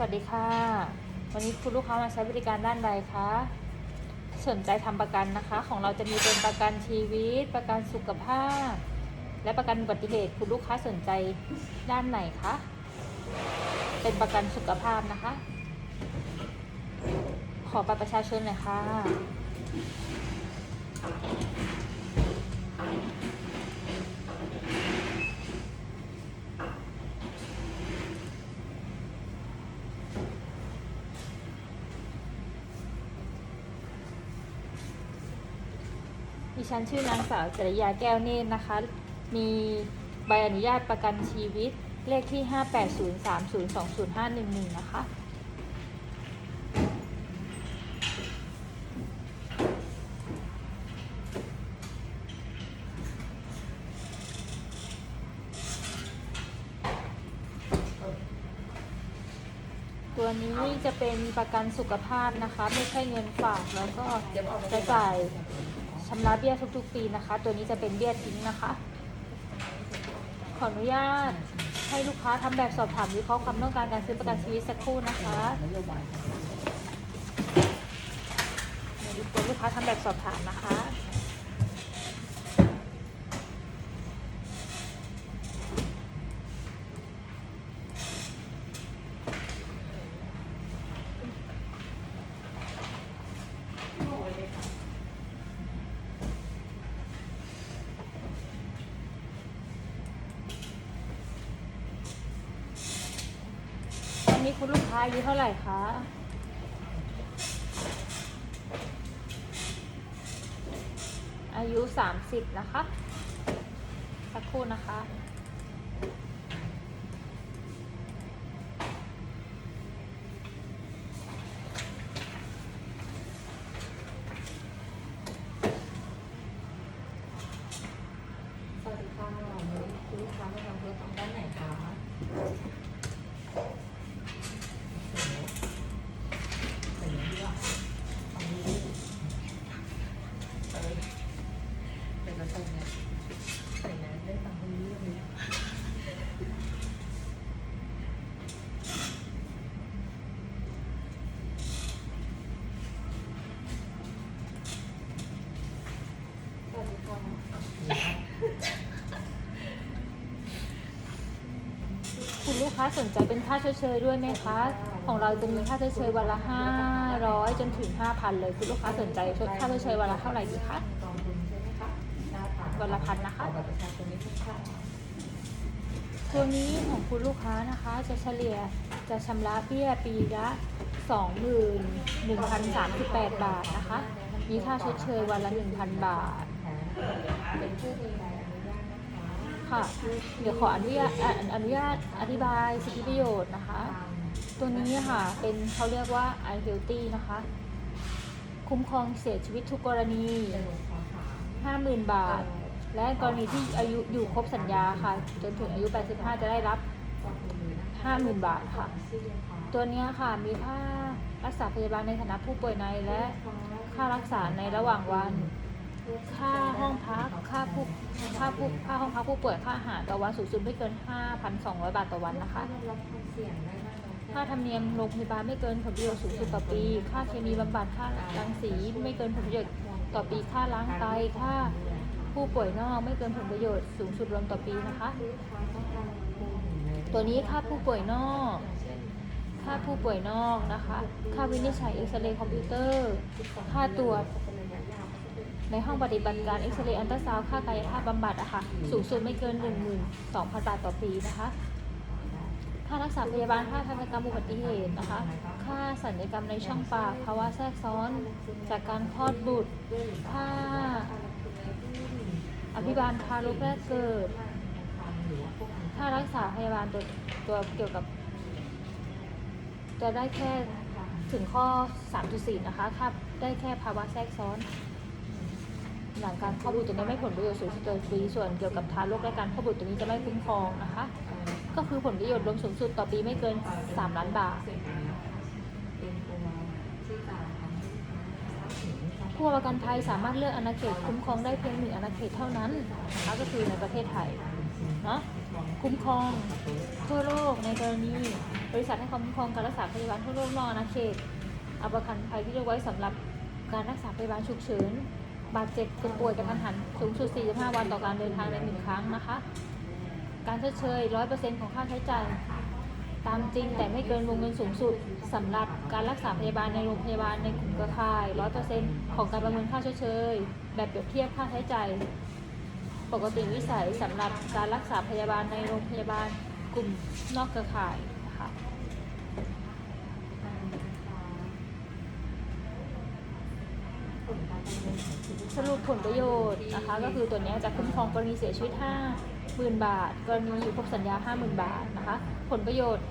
สวัสดีค่ะ วันนี้คุณลูกค้ามาใช้บริการด้านใดคะ สนใจทำประกันนะคะ ของเราจะมีเป็นประกันชีวิต ประกันสุขภาพ และประกันอุบัติเหตุคุณลูกค้าสนใจด้านไหนคะ เป็นประกันสุขภาพนะคะ ขอบัตรประชาชนหน่อยค่ะ ฉันชื่อนางสาวจริยาแก้วเนตรนะคะ มีใบอนุญาตประกันชีวิต เลขที่ 580302051นะคะ ตัวนี้จะเป็นประกันสุขภาพนะคะ ไม่ใช่เงินฝากแล้วก็จะจ่าย ชำระเบี้ยทุกๆ ปีนะคะ ตัวนี้จะเป็นเบี้ยทิ้งนะคะ ขออนุญาตให้ลูกค้าทำแบบสอบถามวิเคราะห์ความต้องการการซื้อประกันชีวิตสักครู่นะคะเดี๋ยวลูกค้าทำแบบสอบถามนะคะ ตอ นี้คุณลูกค้าอายุเท่าไหร่คะอายุ 30 นะคะ สักครู่นะคะ สวัสดีค่ะวันนี้คุณลูกค้ามาทำธุรกรรมด้านไหนคะใส่เนื้อเยื่อเอามือเอ้ยเป็นกระตุ้นเนี่ยใส่เนื้อได้ฟังมือเรื่องนี้สวัสดีค่ะ ลูกค้าสนใจเป็นค่าเชยๆด้วยไหมคะ ของเราจะมีค่าเชยๆวันละ 500 จนถึง 5,000 เลยคุณลูกค้าสนใจชดค่าเชยๆวันละเท่าไหร่ดีคะวันละพันนะคะขอบัตรประชาชนนิดนึงค่ะตัวนี้ของคุณลูกค้านะคะจะเฉลี่ยจะชำระเบี้ยปีละ 21,038 บาทนะคะ มีค่าชดเชยวันละ 1,000 บาท ค่ะ เดี๋ยวขออนุญาตอนุญาตอธิบายสิทธิประโยชน์นะคะ ตัวนี้ค่ะเป็นเขาเรียกว่า i healthy นะคะ คุ้มครองเสียชีวิตทุกกรณีเป็นหลวงพ่อค่ะ50,000 บาท และกรณีที่อายุอยู่ครบสัญญาค่ะ จนถึงอายุ 85 จะได้รับ 50,000 บาทค่ะ ตัวนี้ค่ะมีค่ารักษาพยาบาลในฐานะผู้ป่วยในและค่ารักษาในระหว่างวัน ค่าห้องพัก ค่าผู้ ค่าผู้ค่าห้องพักผู้ป่วยค่าอาหารต่อวันสูงสุดไม่เกิน 5,200 บาทต่อวันนะคะรับความเสี่ยงได้มากน้อยแค่ค่าธรรมเนียมโรงพยาบาลไม่เกินผลประโยชน์สูงสุดต่อปี ค่าเคมีบำบัดค่ารังสีไม่เกินผลประโยชน์ต่อปี ค่าล้างไต ค่าผู้ป่วยนอกไม่เกินผลประโยชน์สูงสุดรวมต่อปีนะคะ ตัวนี้ค่าผู้ป่วยนอก ค่าผู้ป่วยนอกนะคะ ค่าวินิจฉัยเอ็กซเรย์คอมพิวเตอร์ ค่าตรวจ ในห้องปฏิบัติการเอ็กซเรย์อันตราซาวค่ากายภาพบำบัดอะค่ะสูงสุดไม่เกิน 12,000 บาทต่อปีนะคะค่ารักษาพยาบาลค่าทันตกรรมอุบัติเหตุนะคะ ค่าสัญญกรรมในช่องปากภาวะแทรกซ้อนจากการคลอดบุตร ค่าอภิบาลทารกแรกเกิด ค่ารักษาพยาบาลตัวตัวเกี่ยวกับ จะได้แค่ถึงข้อ 3.4 นะคะค่าได้แค่ภาวะแทรกซ้อน หลังการคลอดบุตรตัวนี้ไม่ผลประโยชน์สูงสุดต่อปีส่วนเกี่ยวกับทารกและการคลอดบุตรตัวนี้จะไม่คุ้มครองนะคะ ก็คือผลประโยชน์รวมสูงสุดต่อปีไม่เกิน 3 ล้านบาทเป็นตัวที่จะทำให้ลูกค้าทราบถึงความผู้ประกันภัยสามารถเลือกอาณาเขตคุ้มครองได้เพียงหนึ่งอาณาเขตเท่านั้นนะคะก็คือในประเทศไทยเนาะคุ้มครองทั่วโลกในกรณี บริษัทให้ความคุ้มครองการรักษาพยาบาลทั่วโลกนอกอาณาเขตอาประกันภัยที่เรียกไว้สำหรับการรักษาพยาบาลฉุกเฉิน บาดเจ็บเจ็บป่วยกระทันหันสูงสุด 45 วันต่อการเดินทางในหนึ่งครั้งนะคะ การชดเชย 100%ของค่าใช้จ่ายตามจริงแต่ไม่เกินวงเงินสูงสุดสำหรับการรักษาพยาบาลในโรงพยาบาลในกลุ่มเครือข่าย 100%ของการประเมินค่าชดเชย แบบเปรียบเทียบค่าใช้จ่ายปกติวิสัยสำหรับการรักษาพยาบาลในโรงพยาบาลกลุ่มนอกเครือข่ายนะคะ สรุปผลประโยชน์นะคะ ก็คือตัวนี้จะคุ้มครองกรณีเสียชีวิต 50,000 บาท กรณีอยู่ครบสัญญา 50,000 บาทนะคะ ผลประโยชน์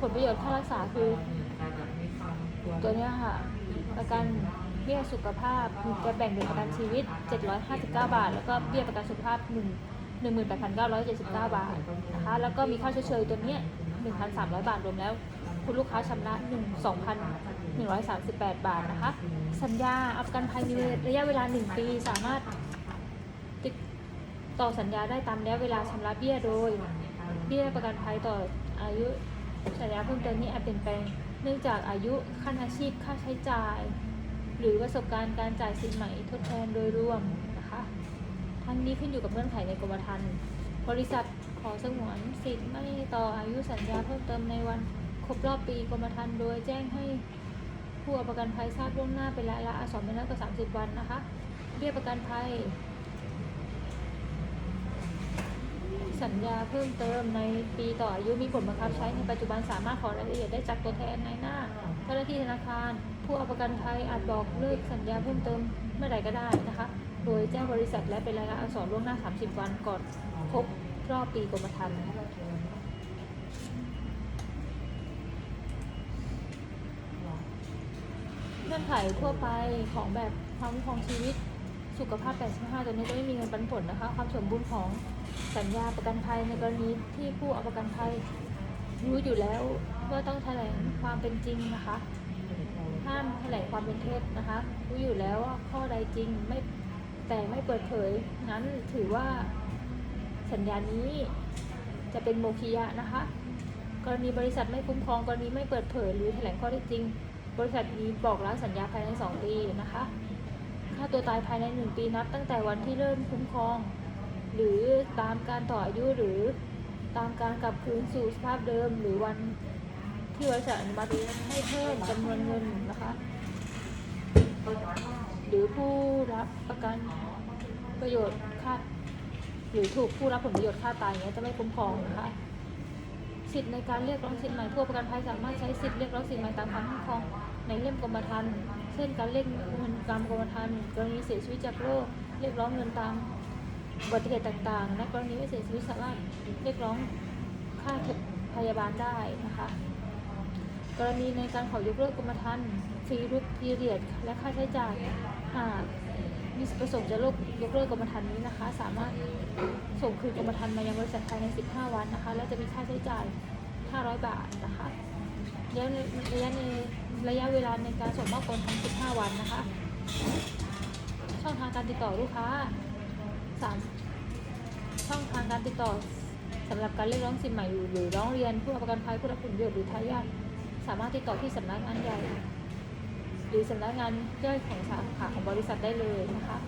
ผลประโยชน์ค่ารักษาคือ ตัวนี้ค่ะ ประกันเบี้ยสุขภาพจะแบ่งเป็นประกันชีวิต 759 บาท แล้วก็เบี้ยประกันสุขภาพ 1 18,979 บาทนะคะ แล้วก็มีค่าเชยๆตัวนี้1,300 บาทรวมแล้ว คุณลูกค้าชำระ1 2,138 บาทนะคะ สัญญาอาประกันภัยมีระยะเวลา 1 ปีสามารถติดต่อสัญญาได้ตามระยะเวลาชำระเบี้ยโดย เบี้ยประกันภัยต่ออายุสัญญาเพิ่มเติมนี้อาจเปลี่ยนแปลงเนื่องจากอายุขั้นอาชีพค่าใช้จ่าย หรือประสบการณ์การจ่ายสินใหม่ทดแทนโดยรวมนะคะทั้งนี้ขึ้นอยู่กับเงื่อนไขในกรมธรรม์บริษัทขอสงวนสิทธิ์ไม่ต่ออายุสัญญาเพิ่มเติมในวัน รบรอบปีกรมธรรม์โดยแจ้งให้ผู้เอาประกันภัยทราบล่วงหน้าเป็นรายละอักษรไม่น้อยกว่า30วันนะคะ เบี้ยประกันภัย สัญญาเพิ่มเติมในปีต่ออายุมีผลบังคับใช้ในปัจจุบันสามารถขอรายละเอียดได้จากตัวแทนในหน้าเจ้าหน้าที่ธนาคาร ผู้เอาประกันภัยอาจบอกเลิกสัญญาเพิ่มเติมเมื่อใดก็ได้นะคะ โดยแจ้งบริษัทและเป็นรายละอักษรล่วงหน้า 30 วันก่อนครบรอบปีกรมธรรม์เงื่อนไขทั่วไปของแบบความคุ้มครองชีวิตสุขภาพ 85 ตัวนี้จะไม่มีเงินปันผลนะคะ ความสมบูรณ์ของสัญญาประกันภัยในกรณีที่ผู้เอาประกันภัยรู้อยู่แล้วว่าต้องแถลงความเป็นจริงนะคะ ห้ามแถลงความเป็นเท็จนะคะ รู้อยู่แล้วว่าข้อใดจริงไม่แต่ไม่เปิดเผยนั้นถือว่าสัญญานี้จะเป็นโมฆิยะนะคะ กรณีบริษัทไม่คุ้มครองกรณีไม่เปิดเผยหรือแถลงข้อเท็จจริง บริษัทนี้บอกล้างสัญญาภายใน 2 ปีนะคะฆ่าตัวตายภายใน 1 ปีนับ ตั้งแต่วันที่เริ่มคุ้มครอง หรือตามการต่ออายุหรือตามการกลับคืนสู่สภาพเดิม หรือวันที่บริษัทอนุมัติให้เพิ่มจำนวนเงินนะคะ หรือผู้รับประกันประโยชน์ค่าหรือถูกผู้รับผลประโยชน์ค่าตายเนี้ยจะไม่คุ้มครองนะคะ สิทธิ์ในการเรียกร้องสิทธิ์ใหม่ผู้ประกันภัยสามารถใช้สิทธิ์เรียกร้องสิทธิ์ใหม่ตามความคุ้มครองในเล่มกรมธรรม์เช่นการเรียกเงินตามกรมธรรม์กรณีเสียชีวิตจากโรคเรียกร้องเงินตามอุบัติเหตุต่างๆ และกรณีไม่เสียชีวิตสามารถเรียกร้องค่าพยาบาลได้นะคะ กรณีในการขอยกเลิกกรมธรรม์ฟรีรูปพีเรียดและค่าใช้จ่ายหากมีประสงค์จะลกยกเลิกกรมธรรม์นี้นะคะ สามารถส่งคืนกรมธรรม์มายังบริษัทภายใน 15 วันนะคะ และจะมีค่าใช้จ่าย 500 บาทนะคะระยะระยะในระยะเวลาในการส่งมอบกรมธรรม์15 วันนะคะ ช่องทางการติดต่อลูกค้าสามช่องทางการติดต่อสำหรับการเรียกร้องสินใหม่หรือร้องเรียนผู้ประกันภัยผู้รับผลประโยชน์หรือทายาท สามารถติดต่อที่สำนักงานใหญ่ หรือสำนักงานย่อยของสาขาของบริษัทได้เลยนะคะ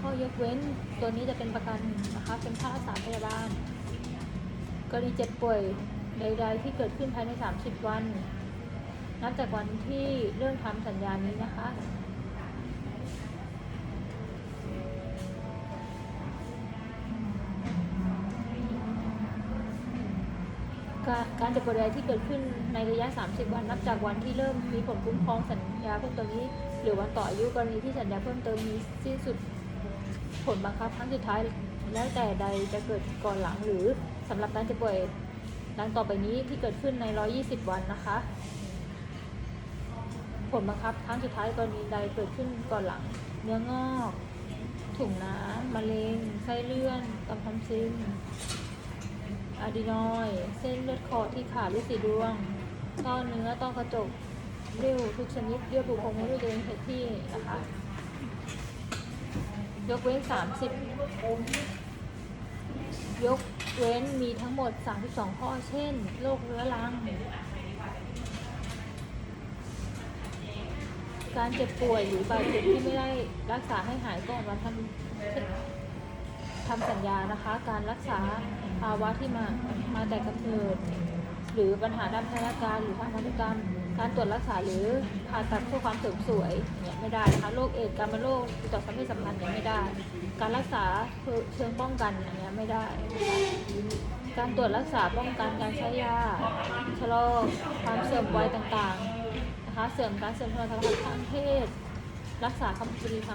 ข้อยกเว้นตัวนี้จะเป็นประกันนะคะเป็นค่ารักษาพยาบาลกรณีเจ็บป่วยใด ๆ ที่เกิดขึ้นภายใน 30 วัน นับจากวันที่เริ่มทำสัญญานี้นะคะ การการเจ็บป่วยใดที่เกิดขึ้นในระยะ 30 วันนับจากวันที่เริ่มมีผลคุ้มครองสัญญาเพิ่มเติมนี้ หรือวันต่ออายุกรณีที่สัญญาเพิ่มเติมมีสิ้นสุดผลบังคับครั้งสุดท้ายแล้วแต่ใดจะเกิดก่อนหลังหรือสำหรับการเจ็บป่วยดังต่อไปนี้ที่เกิดขึ้นใน 120 วันนะคะ ผลบังคับครั้งสุดท้ายกรณีใดเกิดขึ้นก่อนหลัง เนื้องอกถุงน้ำมะเร็งไส้เลื่อนกำทำซึม อะดีนอยเส้นเลือดขอที่ขาดหรือสีดวงต้อเนื้อต้อกระจกเร็วทุกชนิดเยื่อบุโพรงมดลูกตัวเองเหตุที่นะคะยกเว้น 30 ยกเว้นมีทั้งหมด 32 ข้อเช่น โรคเรื้อรัง การเจ็บป่วยหรือบาดเจ็บที่ไม่ได้รักษาให้หายก่อนวันทำทำสัญญานะคะ การรักษา ภาวะที่มามาแต่กำเนิดหรือปัญหาด้านพัฒนาการหรือทางพันธุกรรม การตรวจรักษาหรือผ่าตัดเพื่อความเสริมสวยเนี่ยไม่ได้นะคะโรคเอดส์การมะโรคติดต่อสัมพันธ์สัมพันธ์เนี่ยไม่ได้ การรักษาเชิงป้องกันอย่างเงี้ยไม่ได้ การตรวจรักษาป้องกันการใช้ยาชะลอความเสื่อมวัยต่างๆนะคะเสริมการเสริมพลังทางเพศ รักษาคำปฏิทาง